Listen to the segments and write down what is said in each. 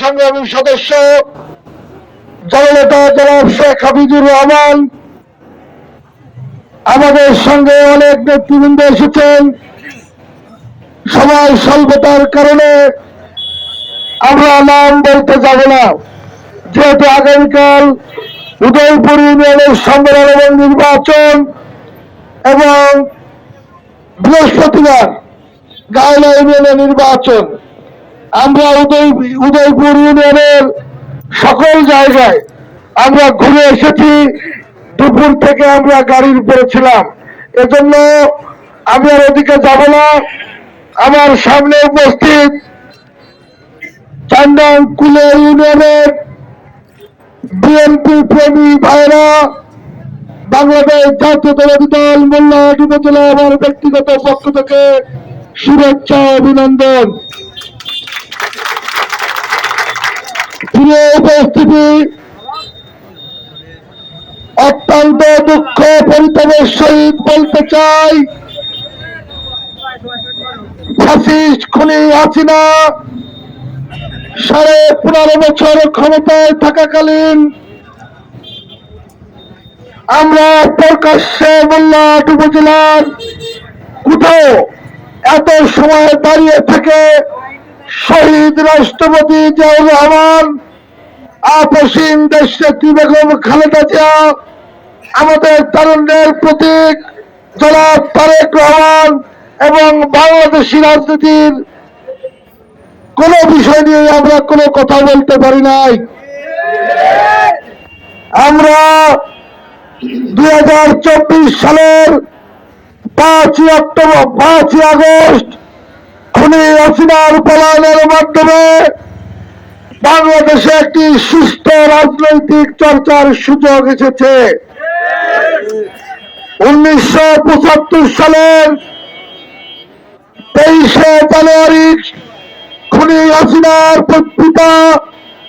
সংগ্রামী সদস্য, জননেতা জনাব শেখ হাফিজুর রহমান, আমাদের সঙ্গে অনেক নেতৃবৃন্দ এসেছেন। সময় স্বল্পতার কারণে আমরা নাম বলতে যাব না। যেহেতু আগামীকাল উদয়পুর ইউনিয়নের সম্মেলন এবং নির্বাচন এবং বৃহস্পতিবার গায়লা ইউনিয়নের নির্বাচন। আমরা উদয়, উদয়পুর ইউনিয়নের সকল জায়গায় আমরা ঘুরে এসেছি। দুপুর থেকে আমরা গাড়ির উপরে ছিলাম। এজন্য আমি আর ওদিকে যাব না। আমার সামনে উপস্থিত চান্দান কুলে ইউনিয়নের বিএনপি প্রেমী ভাইরা বাংলাদেশ জাতীয় জাতীয়তাবাদী দল মোল্লাহাট উপজেলা আমার ব্যক্তিগত পক্ষ থেকে শুভেচ্ছা, অভিনন্দন। প্রিয় উপস্থিতি অত্যন্ত দুঃখ পরিতাপের সহিত বলতে চাই, ফ্যাসিস্ট খুনি হাসিনা সাড়ে পনেরো বছর ক্ষমতায় থাকাকালীন আমরা প্রকাশ্যে মোল্লাহাট উপজেলার কোথাও এত সময় দাঁড়িয়ে থেকে শহীদ রাষ্ট্রপতি জিয়াউর রহমান আপসীন দেশনেত্রী বেগম খালেদা জিয়া? আমাদের তারুণ্যের প্রতীক জনাব তারেক রহমান এবং বাংলাদেশি রাজনীতির কোন বিষয় নিয়ে আমরা কোনো কথা বলতে পারি নাই। আমরা দুই হাজার চব্বিশ সালের পাঁচই অক্টোবর, পাঁচই আগস্ট খুনি হাসিনার পলায়নের মাধ্যমে বাংলাদেশে একটি সুস্থ রাজনৈতিক চর্চার সুযোগ এসেছে। উনিশশো পঁচাত্তর সালের তেইশে জানুয়ারি খুনি হাসিনার পিতা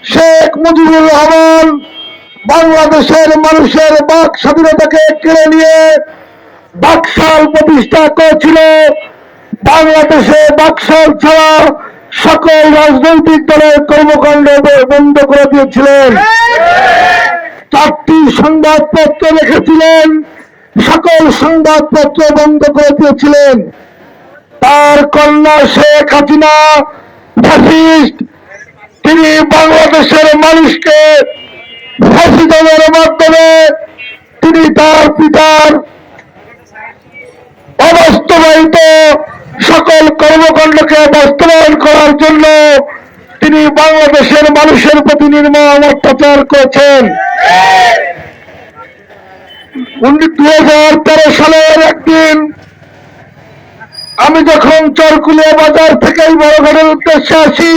শেখ মুজিবুর রহমান বাংলাদেশের মানুষের বাক স্বাধীনতাকে কেড়ে নিয়ে বাকশাল প্রতিষ্ঠা করেছিল। বাংলাদেশে বাকশাল ছাড়া সকল রাজনৈতিক দলের কর্মকাণ্ড বন্ধ করে দিয়েছিলেন। চারটি সংবাদপত্র লিখেছিলেন সকল সংবাদপত্র বন্ধ করে দিয়েছিলেন। তার কন্যা শেখ হাসিনা ফ্যাসিস্ট তিনি বাংলাদেশের মানুষকে ফ্যাসিজমের মাধ্যমে তিনি তার পিতার অবাস্তবায়িত সকল কর্মকাণ্ডকে বাস্তবায়ন করার জন্য তিনি বাংলাদেশের মানুষের প্রতি নির্মম অত্যাচার করেছেন। দুই হাজার তেরো সালের একদিন আমি যখন চরকুলিয়া বাজার থেকে বড়ঘাটের উদ্দেশ্যে আসি,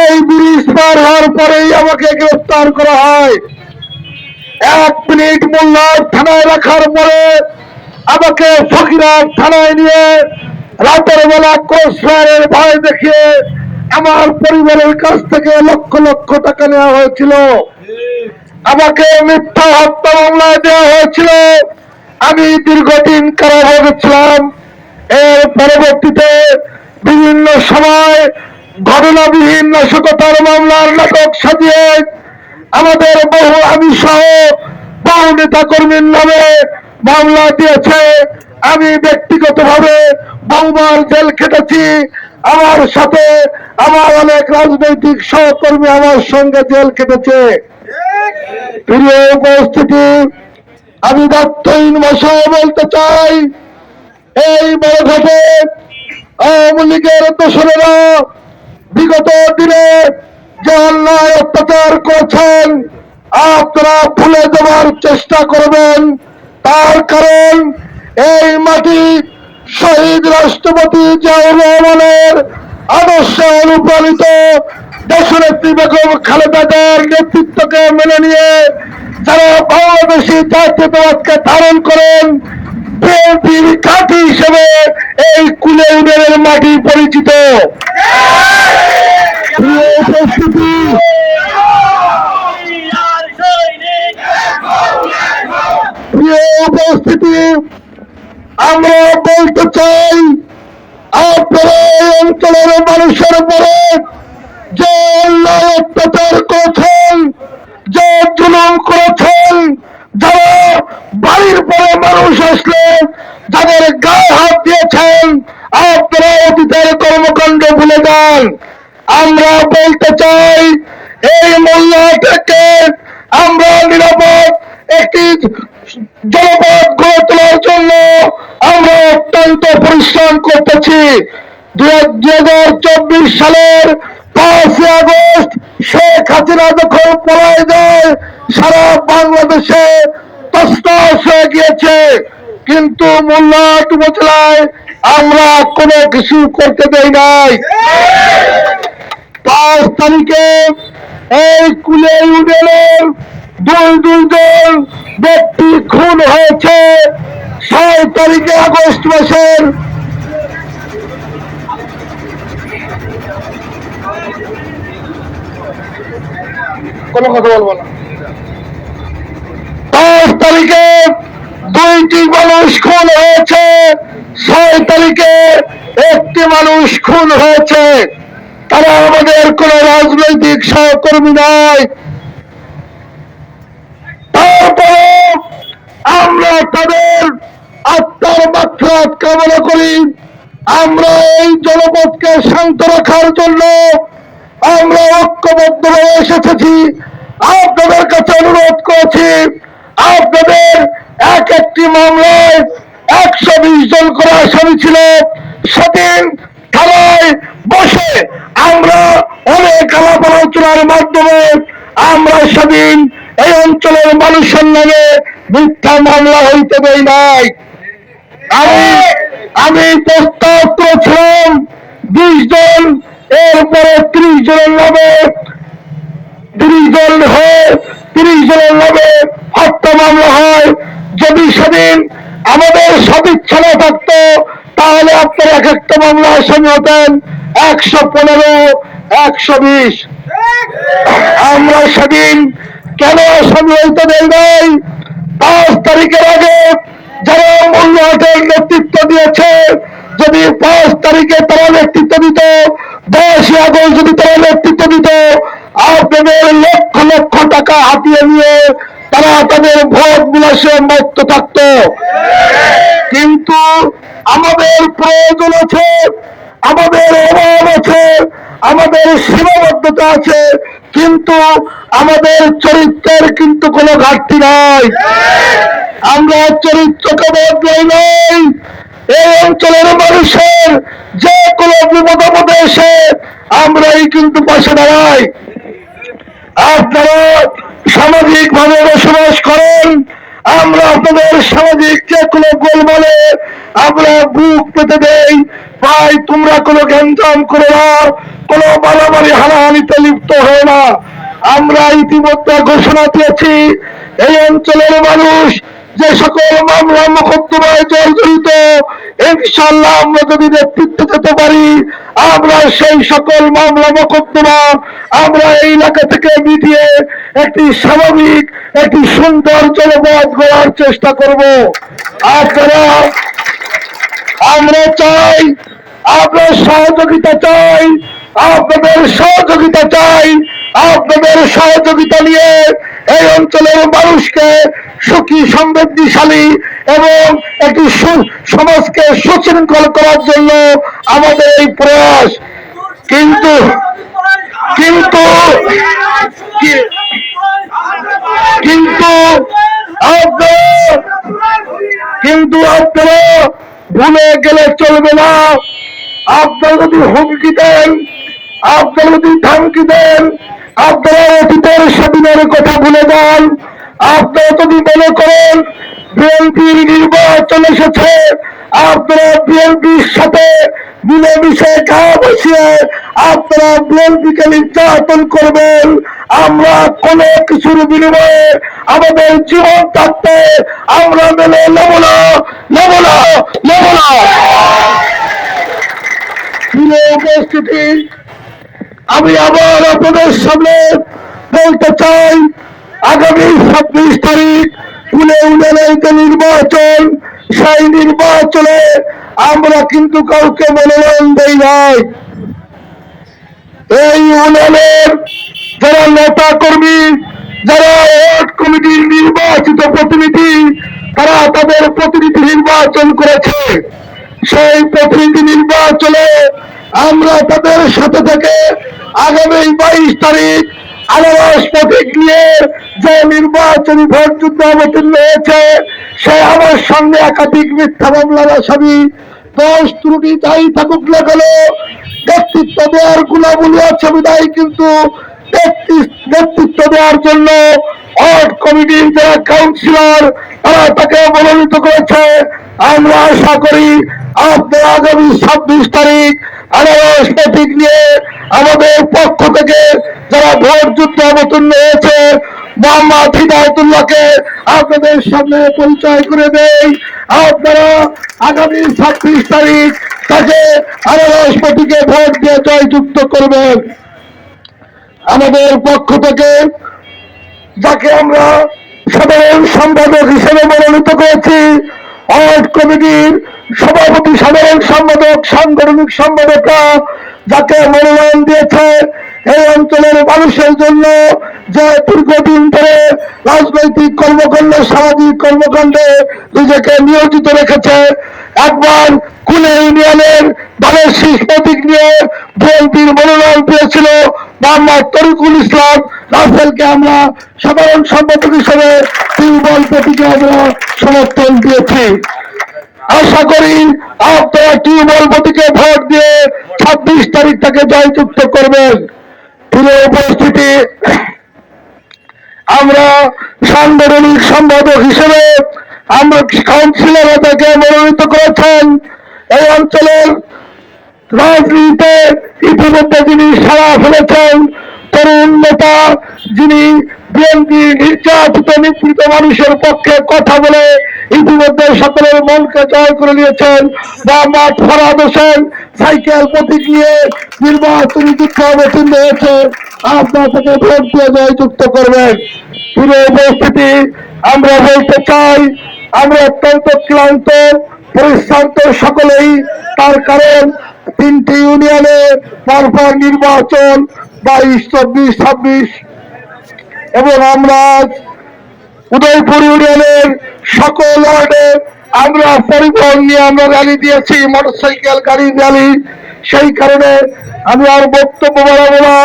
এই ব্রিজ পার হওয়ার পরেই আমাকে গ্রেফতার করা হয়। এক মিনিট মোল্লার থানায় রাখার পরে আমাকে ফকিরার থানায় নিয়ে রাতের বেলা কোস্টারের ভয় দেখিয়ে আমার পরিবারের কাছ থেকে লক্ষ লক্ষ টাকা নেওয়া হয়েছিল। আমাকে মিথ্যা হত্যা মামলায় দেওয়া হয়েছিল। আমি দীর্ঘদিন কারাভোগে ছিলাম। এর পরবর্তীতে বিভিন্ন সময় ঘটনাবিহীন নাশকতার মামলার নাটক সাজিয়ে আমাদের বহু আমি সহ বহু নেতা কর্মীর নামে মামলা দিয়েছে। আমি ব্যক্তিগতভাবে বহুবার জেল খেটেছি। আমার সাথে আমার অনেক রাজনৈতিক সহকর্মী আমার সঙ্গে জেল কেটেছে প্রিয় উপস্থিতি, আমি দায়িত্বহীন ভাষায় বলতে চাই, এই ঘটে আওয়ামী লীগের দোসরেরা বিগত দিনে যে অন্যায় অত্যাচার করছেন, আপনারা ভুলে দেওয়ার চেষ্টা করবেন। তার কারণ এই মাটি শহীদ রাষ্ট্রপতি জিয়াউর রহমানের আদর্শে অনুপ্রাণিত দেশনেত্রী বেগম খালেদা জিয়ার নেতৃত্বকে মেনে নিয়ে যারা বাংলাদেশি জাতীয়তাবাদকে ধারণ করেন বিএনপির ঘাঁটি হিসেবে এই কুলে উডের মাটি পরিচিত। উপস্থিতি, প্রিয় উপস্থিতি আমরা বলতে চাই, আপনারা অঞ্চলের মানুষের উপরে যে অত্যাচার করেছেন, যে জুলুম করেছেন, যারা বাড়ির পরে মানুষ আসলে যাদের গায়ে হাত দিয়েছেন, আপনারা অতীতের কর্মকাণ্ড ভুলে যান। আমরা বলতে চাই, এই মোল্লা থেকে আমরা নিরাপদ একটি জনপদ গড়ে তোলার জন্য আমরা অত্যন্ত পরিশ্রম করতেছি। দুই হাজার চব্বিশ সালের পাঁচই আগস্ট শেখ হাসিনা যখন পলায় যায়, সারা বাংলাদেশে তসতস হয়ে গিয়েছে। কিন্তু মোল্লাট উপজেলায় আমরা কোনো কিছু করতে দেই নাই। পাঁচ তারিখে এই কুলে ইউনিয়নের দুই দুইজন ব্যক্তি খুন হয়েছে। ছয় তারিখে আগস্ট মাসের দুইটি মানুষ খুন হয়েছে। ছয় তারিখে একটি মানুষ খুন হয়েছে। তারা আমাদের কোন রাজনৈতিক সহকর্মী নয়। আমরা তাদের আত্মার মাত্রাত কামনা করি। আমরা এই জনপদকে শান্ত রাখার জন্য আমরা ঐক্যবদ্ধ হয়ে এসেছি। আপনাদের কাছে অনুরোধ করেছি, আপনাদের এক একটি মামলায় একশো বিশ জন করে আসামি ছিল। সেদিন থানায় বসে আমরা অনেক আলাপ আলোচনার মাধ্যমে আমরা সেদিন এই অঞ্চলের মানুষের নামে মিথ্যা মামলা হইতে দেই নাই। আমি আমি প্রস্তাব করেছিলাম বিশ জন এরপরে ত্রিশ জনের নামে, তিরিশ জন হয় তিরিশ জনের নামে হত্যা মামলা হয়। যদি সেদিন আমাদের সদিচ্ছা না থাকতো, তাহলে আপনারা এক একটা মামলা আসামি হতেন একশো পনেরো, একশো বিশ। আমরা সেদিন কেন আসামি হইতে দেই নাই? পাঁচ তারিখের আগে যারা মূল্যহাটের নেতৃত্ব দিয়েছে, যদি পাঁচ তারিখে তারা নেতৃত্ব দিত, দশই আগস্ট যদি তারা নেতৃত্ব দিত, আপনাদের লক্ষ লক্ষ টাকা হাতিয়ে নিয়ে তারা তাদের ভোট বিলাসে মুক্ত থাকত। কিন্তু আমাদের প্রয়োজন আছে, আমাদের অভাব আছে, আমাদের সীমাবদ্ধতা আছে কিন্তু আমাদের চরিত্রের কিন্তু কোনো ঘাটতি নাই। আমরা চরিত্রকে বদলাই নাই। এই অঞ্চলের মানুষের যে কোনো বিপদ আপদে এসে আমরাই কিন্তু পাশে দাঁড়াই। আপনারা সামাজিক ভাবে বসবাস করেন, আমরা আপনাদের সামাজিক যে কোনো গোলমালে আমরা বুক পেতে দেই। ভাই, তোমরা কোনো গ্যাঞ্জাম করো না, কোনো মারামারি হানাহানিতে লিপ্ত হয় না। আমরা ইতিমধ্যে ঘোষণা দিয়েছি, এই অঞ্চলের মানুষ যে সকল মামলা মোকদ্দমায় জর্জরিত ইনশাল্লাহ আমরা যদি নেতৃত্ব যেতে পারি, আমরা সেই সকল মামলা মোকদ্দমা আমরা এই এলাকা থেকে মিটিয়ে একটি স্বাভাবিক, একটি সুন্দর জনপদ গড়ার চেষ্টা করব। আপনারা আমরা চাই, আপনার সহযোগিতা চাই, আপনাদের সহযোগিতা চাই, আপনাদের সহযোগিতা নিয়ে এই অঞ্চলের মানুষকে সুখী, সমৃদ্ধিশালী এবং একটি সমাজকে সুশৃঙ্খল করার জন্য আমাদের এই প্রয়াস। কিন্তু কিন্তু কিন্তু কিন্তু আপনারা ভুলে গেলে চলবে না। আপনারা যদি হুমকি দেন আপনারা যদি ধমকি দেন, আপনারা অতীতের স্বাধীনের কথা ভুলে যান। আপনারা যদি মনে করেন, বিএনপির নির্বাচন এসেছে, আপনারা বিএনপির সাথে মিলেমিশে গা বসিয়ে আপনারা বিএনপিকে নির্যাতন করবেন। আমরা কোনো কিছুর বিনিময়ে আমাদের জীবন থাকতে আমরা মেনে নেব না নেব না নেব না। উপস্থিতি। আমি আবার আপনাদের সামনে বলতে চাই, আগামী ছাব্বিশ তারিখ ফুলে উলেনের যে নির্বাচন, সেই নির্বাচনে আমরা কিন্তু কাউকে মনোনয়ন দেই নাই। এই ইউনিয়নের সকল নেতা কর্মী, যারা ওয়ার্ড কমিটির নির্বাচিত প্রতিনিধি, তারা তাদের প্রতিনিধি নির্বাচন করেছে। সেই প্রতিনিধি নির্বাচনে আমরা তাদের সাথে থেকে আগামী বাইশ তারিখ আনারস প্রতীক নিয়ে যে নির্বাচনী ভোট যুদ্ধ অবতীর্ণ হয়েছে, সে আমার সামনে একাধিক মিথ্যা মামলার আসামি ত্রুটি যাই থাকুক না কেন দেওয়ার গুণাবলী আছে বিদায় কিন্তু নেতৃত্ব দেওয়ার জন্য ওয়ার্ড কমিটির যারা কাউন্সিলর তারা তাকে মনোনীত করেছে। আমরা আশা করি আপনার আগামী ছাব্বিশ তারিখ আনারস নিয়ে আমাদের পক্ষ থেকে যারা ভোট যুদ্ধ অবতীর্ণ হয়েছে মোহাম্মদ হিদায়তুল্লাহকে আপনাদের সামনে পরিচয় করে দেই। আপনারা আগামী ছাব্বিশ তারিখ তাকে আনারস প্রতীকে ভোট দিয়ে জয়যুক্ত করবেন। আমাদের পক্ষ থেকে যাকে আমরা সাধারণ সম্পাদক হিসেবে মনোনীত করেছি ওয়ার্ড কমিটির সভাপতি, সাধারণ সম্পাদক, সাংগঠনিক সম্পাদকরা যাকে মনোনয়ন দিয়েছে এই অঞ্চলের মানুষের জন্য যে দীর্ঘদিন ধরে রাজনৈতিক কর্মকাণ্ড, সামাজিক কর্মকাণ্ডে নিজেকে নিয়োজিত রেখেছে। একবার কুলে ইউনিয়নের দলের শীষ নিয়ে বিএনপির মনোনয়ন পেয়েছিল মোহাম্মদ তরিকুল ইসলাম। রাফেলকে আমরা সাধারণ সম্পাদক হিসেবে টিউবওয়েল প্রতীকে আমরা সমর্থন দিয়েছি। আশা করি আপনারা টিউবওয়েল প্রতীকে ভোট দিয়ে ছাব্বিশ তারিখ তাকে জয়যুক্ত করবেন। প্রিয় উপস্থিতি আমরা সাংগঠনিক সম্পাদক হিসেবে আমরা কাউন্সিলর তাকে মনোনীত করেছেন। এই অঞ্চলের রাজনীতিতে ইতিমধ্যে যিনি সারা ফেলেছেন, তরুণ নেতা যিনি বিএনপি নির্যাতিত, নিপীড়িত মানুষের পক্ষে কথা বলে ইতিমধ্যে সকলের মনকে জয় করে নিয়েছেন। মোহাম্মদ ফরাদ হোসেন সাইকেল প্রতীক নিয়ে নির্বাচনী যুদ্ধ অবতীর্ণ হয়েছে। আপনার থেকে ভোট দিয়ে জয়যুক্ত করবেন। পুরো উপস্থিতি আমরা বলতে চাই, আমরা অত্যন্ত ক্লান্ত, পরিশ্রান্ত সকলেই। তার কারণ, তিনটি ইউনিয়নে পরপর নির্বাচন বাইশ, চব্বিশ, ছাব্বিশ। এবং আমরা উদয়পুর ইউনিয়নের সকল ওয়ার্ডে আমরা পরিবহন নিয়ে আমরা র্যালি দিয়েছি মোটরসাইকেল গাড়ি র্যালি সেই কারণে আমি আর বক্তব্য বাড়াবো না।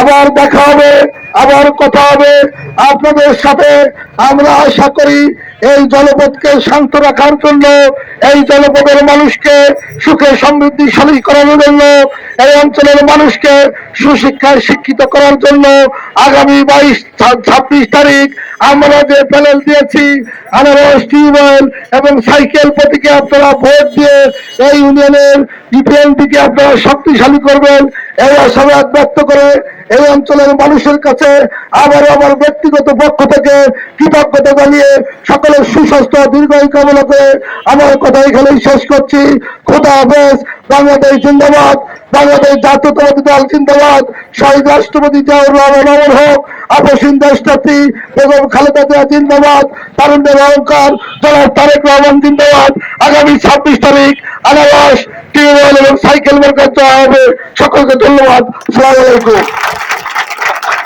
আবার দেখা হবে, আবার কথা হবে। আপনাদের সাথে আমরা আশা করি এই জলপথকে শান্ত রাখার জন্য, এই জলপথের মানুষকে সুখে সমৃদ্ধিশালী করানোর জন্য এই অঞ্চলের মানুষকে সুশিক্ষায় শিক্ষিত করার জন্য আগামী বাইশ ছাব্বিশ তারিখ আমরা যে প্যানেল দিয়েছি আনারস টিউবওয়েল এবং সাইকেল প্রতীকে আপনারা ভোট দিয়ে এই ইউনিয়নের ডিপিএনপিকে আপনারা শক্তিশালী করবেন। এই আশাবাদ ব্যক্ত করে এই অঞ্চলের মানুষের কাছে আবার আমার ব্যক্তিগত পক্ষ থেকে কৃতজ্ঞতা জানিয়ে সকলের সুস্বাস্থ্য দীর্ঘায়ু কামনা করে আমার কথা এখানেই শেষ করছি। খোদা হাফেজ, বাংলাদেশ জিন্দাবাদ, বাংলাদেশ জাতীয়তাবাদী দল জিন্দাবাদ, শহীদ রাষ্ট্রপতি জিয়াউর রহমান অমর হোক, আপসীন দেশটাতি বেগম খালেদা জিয়া জিন্দাবাদ, তারুণ্যের অহংকার, জনাব তারেক রহমান জিন্দাবাদ। আগামী ছাব্বিশ তারিখ, আনারস, টিউবওয়েল এবং সাইকেল মার্কার দেওয়া হবে। সকলকে ধন্যবাদ। সালাম আলাইকুম।